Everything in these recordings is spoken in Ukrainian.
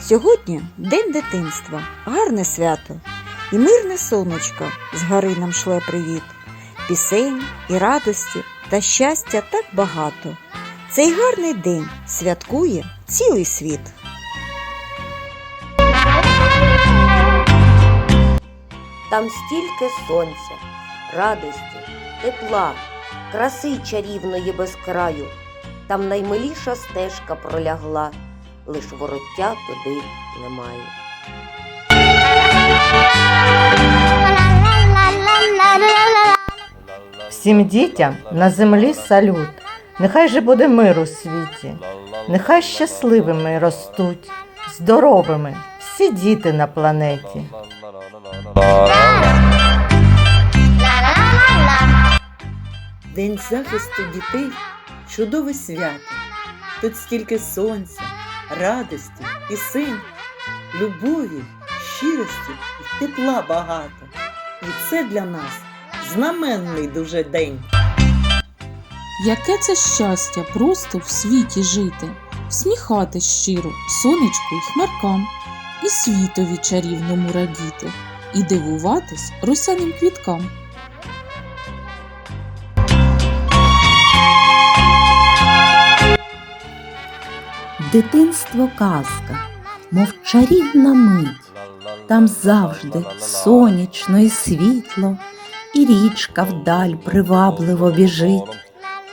Сьогодні день дитинства, гарне свято. І мирне сонечко з гори нам шле привіт. Пісень і радості та щастя так багато. Цей гарний день святкує цілий світ. Там стільки сонця, радості, тепла, краси чарівної без краю. Там наймиліша стежка пролягла, лиш вороття туди немає. Всім дітям на землі салют. Нехай же буде мир у світі, нехай щасливими ростуть, здоровими всі діти на планеті. День захисту дітей чудове свято. Тут стільки сонця, радості, і пісень, любові, щирості і тепла багато. І це для нас знаменний дуже день. Яке це щастя просто в світі жити, всміхати щиро сонечку й хмаркам, і світові чарівному радіти, і дивуватись росяним квіткам. Дитинство казка, мов чарівна мить, там завжди сонячно і світло, і річка вдаль привабливо біжить,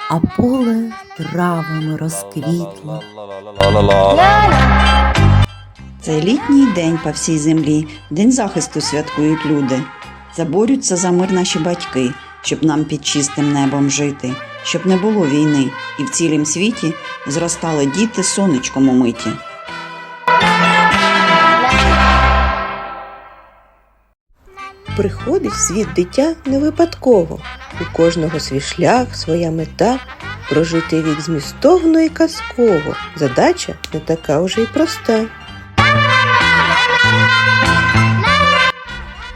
а поле травами розквітло. Це літній день по всій землі, день захисту святкують люди. Заборються за мир наші батьки, щоб нам під чистим небом жити, щоб не було війни, і в цілім світі зростали діти сонечком умиті. Приходить в світ дитя не випадково. У кожного свій шлях, своя мета прожити вік змістовно і казково. Задача не така вже й проста.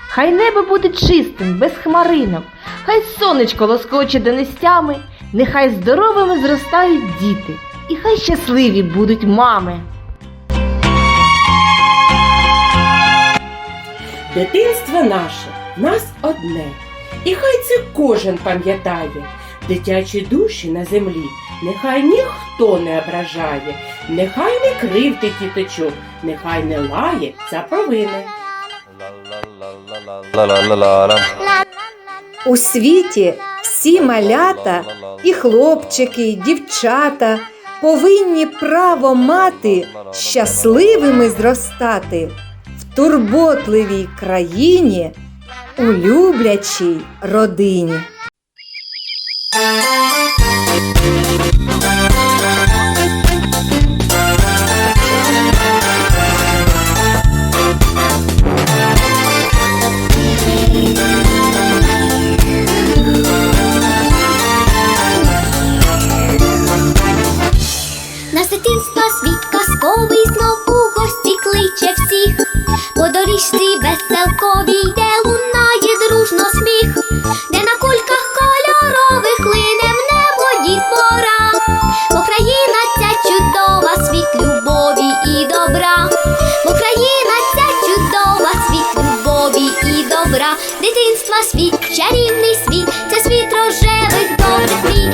Хай небо буде чистим, без хмаринок, хай сонечко лоскоче донестями, нехай здоровими зростають діти, і хай щасливі будуть мами. Дитинство наше нас одне, і хай це кожен пам'ятає. Дитячі душі на землі нехай ніхто не ображає, нехай не кривдить діточок, нехай не лає за провини. У світі всі малята, і хлопчики, і дівчата повинні право мати щасливими зростати в турботливій країні, у люблячій родині. Веселковій, де лунає дружно сміх, де на кульках кольорових лине в небо дітвора. Україна ця чудова, світ любові і добра. Україна ця чудова, світ любові і добра. Дитинства світ, чарівний світ, це світ рожевих добрих мрій,